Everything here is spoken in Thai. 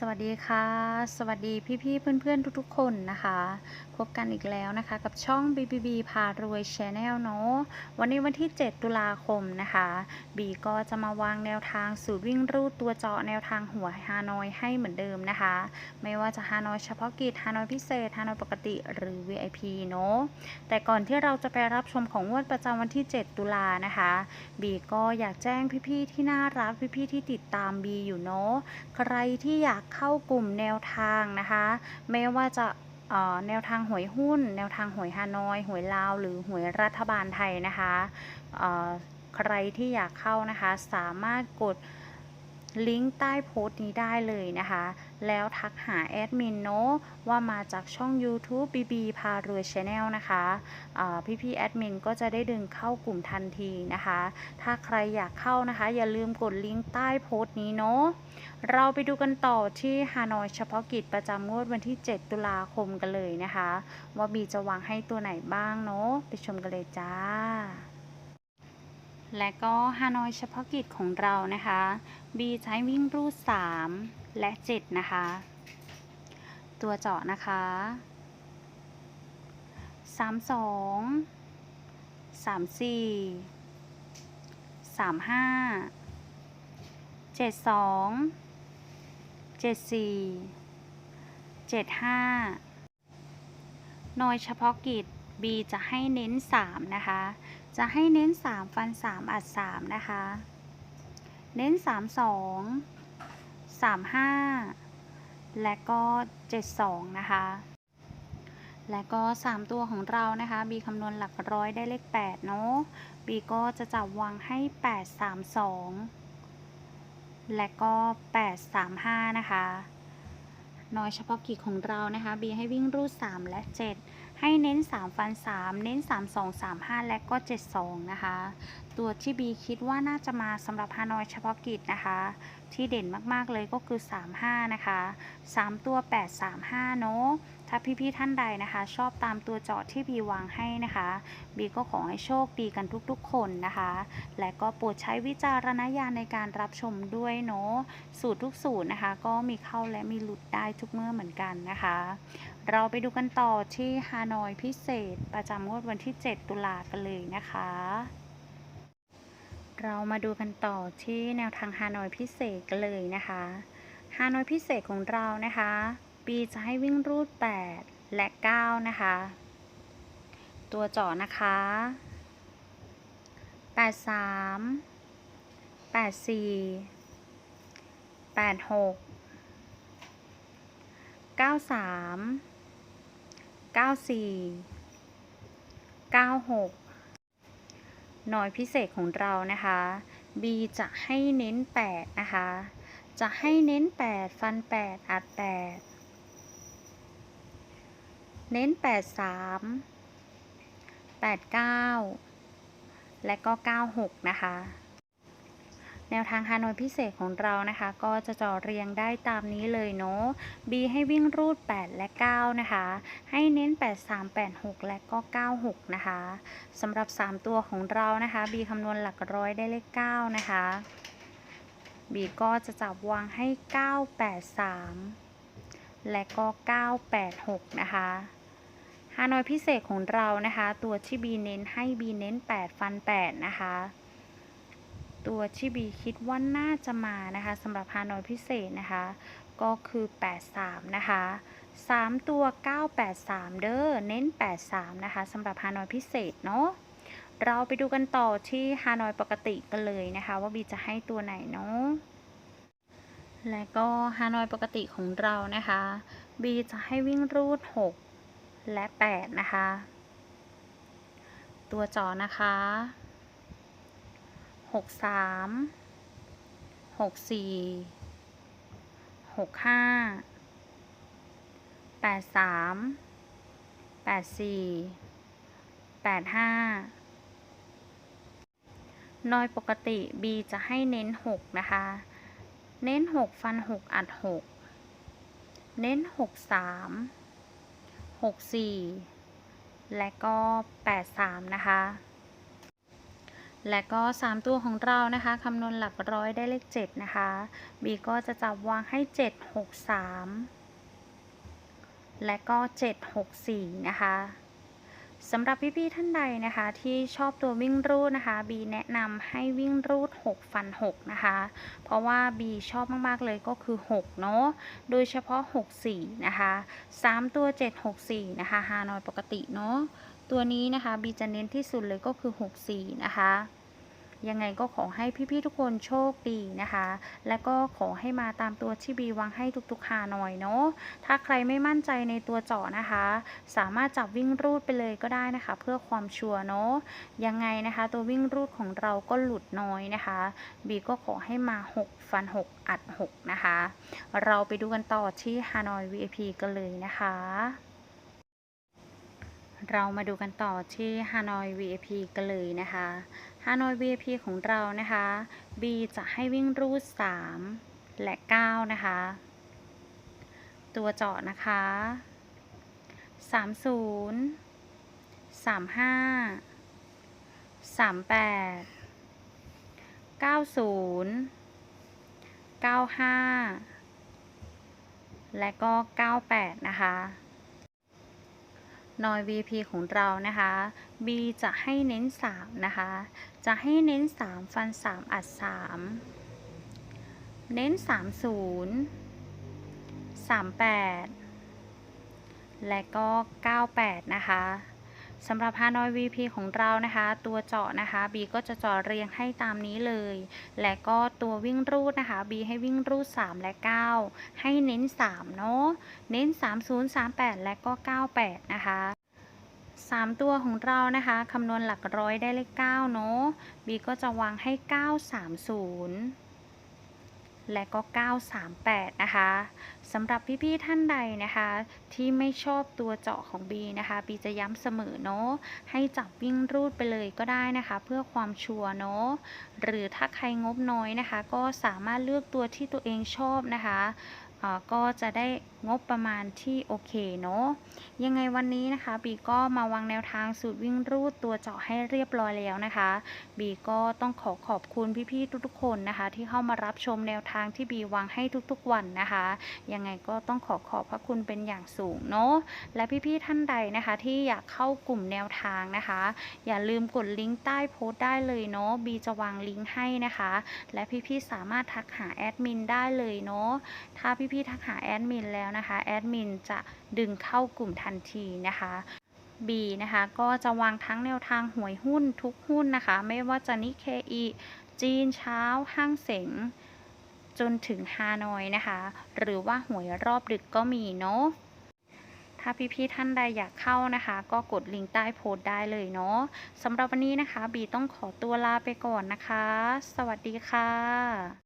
สวัสดีค่ะ สวัสดีพี่ๆเพื่อนๆทุกๆ คนนะคะ พบกันอีกแล้วนะคะกับช่อง BBB พารวย Channel เนาะวันนี้วันที่ 7 ตุลาคมนะคะ บีก็จะมาวางแนวทางสูตรวิ่งรูดตัวเจาะแนวทางหัวฮานอยให้เหมือนเดิมนะคะ ไม่ว่าจะฮานอยเฉพาะกิจฮานอยพิเศษฮานอยปกติหรือ VIP เนาะแต่ก่อนที่เราจะไปรับชมของงวดประจำวันที่ 7 ตุลานะคะ บีก็อยากแจ้งพี่ๆที่น่ารักพี่ๆที่ติดตามบีอยู่เนาะใครที่อยากเข้ากลุ่มแนวทางนะคะ ไม่ว่าจะเอ่อแนวทางหวยหุ้น แนวทางหวยฮานอย หวยลาว หรือหวยรัฐบาลไทยนะคะเอ่อใครที่อยากเข้านะคะ สามารถกดลิงก์ใต้โพสต์นี้ได้เลยนะคะ แล้วทักหาแอดมินเนาะว่ามาจากช่อง YouTube BB พารวย Channel นะคะพี่พี่แอดมินก็จะได้ดึงเข้ากลุ่มทันทีนะคะ ถ้าใครอยากเข้านะคะ อย่าลืมกดลิงก์ใต้โพสต์นี้เนาะเราไปดูกันต่อที่ฮานอยเฉพาะกิจประจำงวดวันที่ 7 ตุลาคมกันเลยนะคะ ว่าบีจะวางให้ตัวไหนบ้างเนาะไปชมกันเลยจ้าและก็ฮานอยเฉพาะกิจของเรานะคะ บีใช้วิ่งรูด3 และ 7 นะคะ ตัวเจาะนะคะ 32 34 35เจ็ดสองเจ็ดสี่เจ็ดห้าน่วยเฉพาะกิจ B จะให้เน้นสามนะคะ จะให้เน้นสามฟันสามอัดสามนะคะ เน้นสา มสามห้าและก็เจ็ดสองนะคะ และก็ 3 ตัวของเรานะคะบีคำนวณหลักร้อยได้เลข 8 เนาะบีก็จะจับวางให้ 8 3 2 และก็ 8 3 5 นะคะน้อยเฉพาะกิจของเรานะคะบีให้วิ่งรูด 3 และ 7 ให้เน้น 3 ฟัน 3 เน้น 3 2 3 5 และก็ 7 2 นะคะ ตัวที่บีคิดว่าน่าจะมาสำหรับฮานอยเฉพาะกิจนะคะ ที่เด่นมากๆเลยก็คือ 3 5 นะคะ 3 ตัว 8 3 5 เนาะถ้าพี่ๆท่านใดนะคะ ชอบตามตัวเจาะที่บีวางให้นะคะบีก็ขอให้โชคดีกันทุกๆ คนนะคะ และก็โปรดใช้วิจารณญาณในการรับชมด้วยเนาะสูตรทุกสูตรนะคะ ก็มีเข้าและมีหลุดได้ทุกเมื่อเหมือนกันนะคะ เราไปดูกันต่อที่ฮานอยพิเศษ ประจำงวดวันที่ 7 ตุลากันเลยนะคะ เรามาดูกันต่อที่แนวทางฮานอยพิเศษกันเลยนะคะฮานอยพิเศษของเรานะคะ ปีจะให้วิ่งรูด 8 และ 9 นะคะ ตัวเจาะนะคะ 83 84 86 93 94 96หน่อยพิเศษของเรานะคะ B จะให้เน้น 8 นะคะ จะให้เน้น 8 ฟัน 8 อัด 8 เน้น 83 89 และก็ 96 นะคะ แนวทางฮานอยพิเศษของเรานะคะ ก็จะจ่อเรียงได้ตามนี้เลยเนาะ B ให้วิ่งรูด 8 และ 9 นะคะ ให้เน้น 83 86 และก็ 96 นะคะสำหรับ 3 ตัวของเรานะคะ B คำนวณหลักร้อยได้เลข 9 นะคะ B ก็จะจับวางให้ 983 และก็ 986 นะคะฮานอยพิเศษของเรานะคะ ตัวที่ B เน้นให้ B เน้น 8 ฟัน 8 นะคะ ตัวที่ B คิดว่าน่าจะมานะคะสำหรับฮานอยพิเศษนะคะ ก็คือ 83 นะคะ 3 ตัว 983 เด้อเน้น 83 นะคะสำหรับฮานอยพิเศษเนาะเราไปดูกันต่อที่ฮานอยปกติกันเลยนะคะ ว่าบีจะให้ตัวไหนเนาะและก็ฮานอยปกติของเรานะคะบีจะให้วิ่งรูด 6 และ 8 นะคะ ตัวจอนะคะ หกสามหกสี่หกห้าแปดสามแปดสี่แปดห้าโดยปกติ B จะให้เน้น 6 นะคะ เน้น 6 ฟัน 6 อัด 6 เน้น 6 3 6 4 และก็ 8 3 นะคะ และก็ 3 ตัวของเรานะคะคำนวณหลักร้อยได้เลข 7 นะคะบีก็จะจับวางให้ 7 6 3 และก็ 7 6 4 นะคะสำหรับพี่ๆท่านใดนะคะ ที่ชอบตัววิ่งรูดนะคะ บีแนะนำให้วิ่งรูด 6 ฟัน 6 นะคะ เพราะว่าบีชอบมากๆเลยก็คือ 6 เนาะโดยเฉพาะ 6 4 นะคะ 3 ตัว 7 6 4 นะคะฮานอยปกติเนาะตัวนี้นะคะบีจะเน้นที่สุดเลยก็คือ 6 4 นะคะ ยังไงก็ขอให้พี่ๆทุกคนโชคดีนะคะ และก็ขอให้มาตามตัวที่บีวางให้ทุกๆฮานอยเนาะถ้าใครไม่มั่นใจในตัวเจาะนะคะ สามารถจับวิ่งรูดไปเลยก็ได้นะคะ เพื่อความชัวร์เนาะยังไงนะคะ ตัววิ่งรูดของเราก็หลุดน้อยนะคะ บีก็ขอให้มา 6 ฟัน 6 อัด 6 นะคะ เราไปดูกันต่อที่ฮานอย VIP กันเลยนะคะเรามาดูกันต่อที่ฮานอย VIP กันเลยนะคะ ฮานอย VIP ของเรานะคะ B จะให้วิ่งรูด 3 และ 9 นะคะ ตัวเจาะนะคะ 30 35 38 90 95 และก็ 98 นะคะ นอย VP ของเรานะคะ B จะให้เน้น 3 นะคะ จะให้เน้น 3 ฟัน 3 อัด 3 เน้น 30 38 และก็ 98 นะคะ สำหรับฮานอย VP ของเรานะคะ ตัวเจาะนะคะ B ก็จะเจาะเรียงให้ตามนี้เลย และก็ตัววิ่งรูดนะคะ B ให้วิ่งรูด 3 และ 9 ให้เน้น 3 เนาะเน้น 30 38 และก็ 98 นะคะ3ตัวของเรานะคะคำนวณหลักร้อยได้เลข9เนาะ B ก็จะวางให้ 930 และก็ 938 นะคะสำหรับพี่ๆท่านใดนะคะ ที่ไม่ชอบตัวเจาะของ B นะคะ B จะย้ำเสมอเนาะให้จับวิ่งรูดไปเลยก็ได้นะคะ เพื่อความชัวร์เนาะหรือถ้าใครงบน้อยนะคะ ก็สามารถเลือกตัวที่ตัวเองชอบนะคะ ก็จะได้งบประมาณที่โอเคเนาะยังไงวันนี้นะคะ บีก็มาวางแนวทางสูตรวิ่งรูดตัวเจาะให้เรียบร้อยแล้วนะคะ บีก็ต้องขอขอบคุณพี่ๆทุกๆคนนะคะ ที่เข้ามารับชมแนวทางที่บีวางให้ทุกๆวันนะคะ ยังไงก็ต้องขอขอบพระคุณเป็นอย่างสูงเนาะและพี่ๆท่านใดนะคะ ที่อยากเข้ากลุ่มแนวทางนะคะ อย่าลืมกดลิงก์ใต้โพสต์ได้เลยเนาะบีจะวางลิงก์ให้นะคะ และพี่ๆสามารถทักหาแอดมินได้เลยเนาะถ้าพี่พี่ๆทักหาแอดมินแล้วนะคะ แอดมินจะดึงเข้ากลุ่มทันทีนะคะ B นะคะก็จะวางทั้งแนวทางหวยหุ้นทุกหุ้นนะคะ ไม่ว่าจะนิเคอีจีนเช้าห้างเสงจนถึงฮานอยนะคะ หรือว่าหวยรอบดึกก็มีเนาะถ้าพี่ๆท่านใดอยากเข้านะคะ ก็กดลิงก์ใต้โพสต์ได้เลยเนาะสำหรับวันนี้นะคะ บีต้องขอตัวลาไปก่อนนะคะ สวัสดีค่ะ